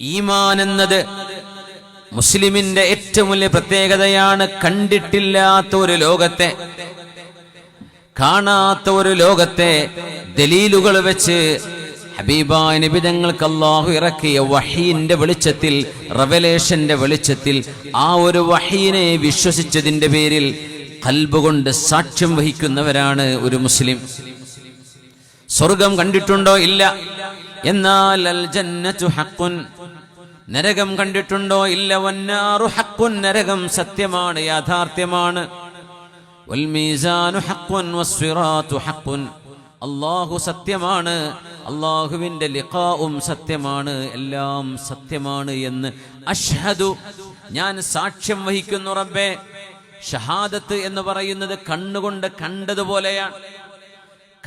ഈമാൻ എന്നത് മുസ്ലിമിന്റെ ഏറ്റവും വലിയ പ്രത്യേകതയാണ്. കണ്ടിട്ടില്ലാത്ത ഒരു ലോകത്തെ കാണാത്ത ഒരു ലോകത്തെ ദലീലുകൾ വെച്ച് ഹബീബായ നിബിതങ്ങൾക്ക് അള്ളാഹു ഇറക്കിയ വഹീന്റെ വെളിച്ചത്തിൽ റവലേഷന്റെ വെളിച്ചത്തിൽ ആ ഒരു വഹീനെ വിശ്വസിച്ചതിന്റെ പേരിൽ കൽബുകൊണ്ട് സാക്ഷ്യം വഹിക്കുന്നവരാണ് ഒരു മുസ്ലിം. സ്വർഗം കണ്ടിട്ടുണ്ടോ ഇല്ല? എന്നാൽ അൽ ജന്നത്തു ഹഖുൻ നരകം കണ്ടിട്ടുണ്ടോ ഇല്ല വന്നാറു ഹഖുൻ നരകം സത്യമാണ് യാഥാർത്ഥ്യമാണ്. വൽ മീസാനു അല്ലാഹു സത്യമാണ് അള്ളാഹുവിന്റെ ലിഖാവും സത്യമാണ് എല്ലാം സത്യമാണ് എന്ന് അഷ്ഹദു ഞാൻ സാക്ഷ്യം വഹിക്കുന്നു റബ്ബേ. ഷഹാദത്ത് എന്ന് പറയുന്നത് കണ്ണുകൊണ്ട് കണ്ടതുപോലെയാണ്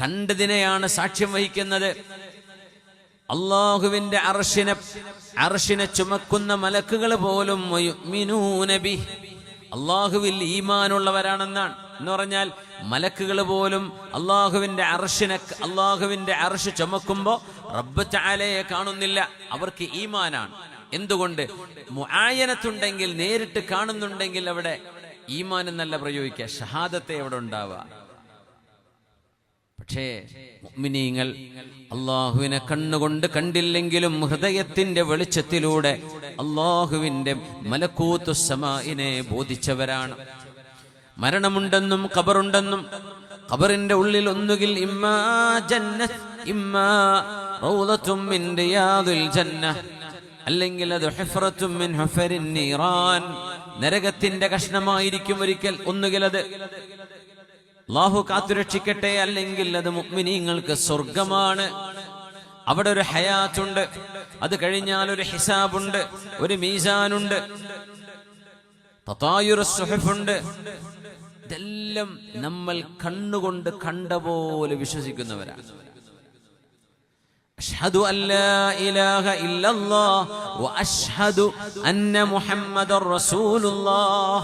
കണ്ടതിനെയാണ് സാക്ഷ്യം വഹിക്കുന്നത്. അള്ളാഹുവിന്റെ അർഷിനെ അർഷിനെ ചുമക്കുന്ന മലക്കുകൾ പോലും നബി. അള്ളാഹുവിൽ ഈമാനുള്ളവരാണെന്നാണ്. എന്ന് പറഞ്ഞാൽ മലക്കുകൾ പോലും അള്ളാഹുവിന്റെ അർഷിനെ അള്ളാഹുവിന്റെ അർഷ് ചുമക്കുമ്പോ റബ്ബ് ചാലയെ കാണുന്നില്ല. അവർക്ക് ഈമാനാണ്. എന്തുകൊണ്ട്? ആയനത്തുണ്ടെങ്കിൽ നേരിട്ട് കാണുന്നുണ്ടെങ്കിൽ അവിടെ ഈമാൻ എന്നല്ല പ്രയോഗിക്കുക. ഷഹാദത്തെ അവിടെ ഉണ്ടാവുക. പക്ഷേ മുഅ്മിനീങ്ങൾ അള്ളാഹുവിനെ കണ്ണുകൊണ്ട് കണ്ടില്ലെങ്കിലും ഹൃദയത്തിന്റെ വെളിച്ചത്തിലൂടെ അള്ളാഹുവിന്റെ മലക്കൂത്തു സമായിനെ ബോധിച്ചവരാണ്. മരണമുണ്ടെന്നും ഖബറുണ്ടെന്നും ഖബറിന്റെ ഉള്ളിൽ ഒന്നുകിൽ ഇമ്മാ ജന്നത്ത് ഇമ്മാ റൗദത്തും മിൻ റിയാദിൽ ജന്ന അല്ലെങ്കിൽ അത് ഹഫറത്തും മിൻ ഹഫരിൻ നീറാൻ. നരകത്തിന്റെ കഷ്ണമായിരിക്കും ഒരിക്കൽ ഒന്നുകിൽ അത് അള്ളാഹു കാത്തുരക്ഷിക്കട്ടെ അല്ലെങ്കിൽ അത് മുഗ്മിനീങ്ങൾക്ക് സ്വർഗമാണ് അവിടെ ഒരു ഹയാത്തുണ്ട് അത് കഴിഞ്ഞാൽ ഒരു ഹിസാബുണ്ട് ഒരു മീസാനുണ്ട് തതായുർ സുഹഫുണ്ട് ഇതെല്ലാം നമ്മൾ കണ്ണുകൊണ്ട് കണ്ട പോലെ വിശ്വസിക്കുന്നവരാണ് أشهد أن لا إله إلا الله وأشهد أن محمد رسول الله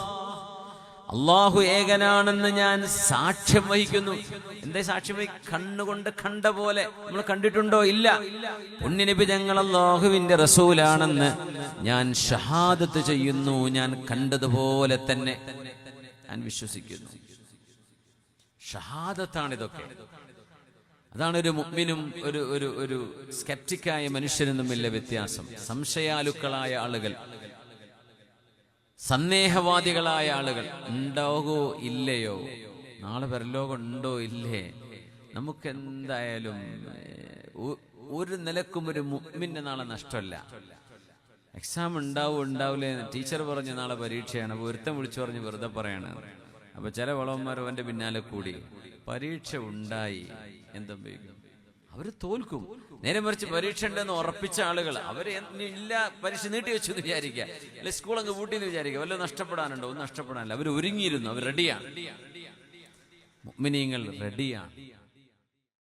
അള്ളാഹു ഏകനാണെന്ന് ഞാൻ സാക്ഷ്യം വഹിക്കുന്നു. എന്തേ സാക്ഷ്യം വഹി കണ്ണുകൊണ്ട് കണ്ട പോലെ. നമ്മൾ കണ്ടിട്ടുണ്ടോ? ഇല്ല. പുണ്യനബി ഞങ്ങൾ അള്ളാഹുവിന്റെ റസൂലാണെന്ന് ഞാൻ ഷഹാദത്ത് ചെയ്യുന്നു. ഞാൻ കണ്ടതുപോലെ തന്നെ. ഞാൻ വിശ്വസിക്കുന്നു. ഷഹാദത്താണ് ഇതൊക്കെ. അതാണ് ഒരു മുമ്പിനും ഒരു ഒരു ഒരു സ്കെപ്റ്റിക്കായ മനുഷ്യനും തമ്മിലുള്ള വ്യത്യാസം. സംശയാലുക്കളായ ആളുകൾ. സന്ദേഹവാദികളായ ആളുകൾ ഉണ്ടാകോ ഇല്ലയോ? നാളെ പരലോകം ഉണ്ടോ ഇല്ലേ? നമുക്ക് എന്തായാലും ഒരു നിലക്കും ഒരു മുമ്മിന്റെ നാളെ നഷ്ടമല്ല. എക്സാം ഉണ്ടാവും ഉണ്ടാവില്ലേ? ടീച്ചർ പറഞ്ഞ നാളെ പരീക്ഷയാണ്. അപ്പൊ ഒരുത്തം വിളിച്ചു പറഞ്ഞ് വെറുതെ പറയാണ്. അപ്പൊ ചില വളവന്മാർ അവന്റെ പിന്നാലെ കൂടി പരീക്ഷ ഉണ്ടായി എന്തും അവർ തോൽക്കും. നേരെ മറിച്ച് പരീക്ഷ ഉണ്ടെന്ന് ഉറപ്പിച്ച ആളുകൾ എന്ത് ഇല്ല പരീക്ഷ നീട്ടി വെച്ചു എന്ന് വിചാരിക്കുക. അല്ലെ സ്കൂൾ അങ്ങ് പൂട്ടിന്ന് വിചാരിക്കുക. വല്ല നഷ്ടപ്പെടാനുണ്ടോ? ഒന്നും നഷ്ടപ്പെടാനില്ല. അവർ ഒരുങ്ങിയിരുന്നു. അവർ റെഡിയാണ് റെഡിയാണ്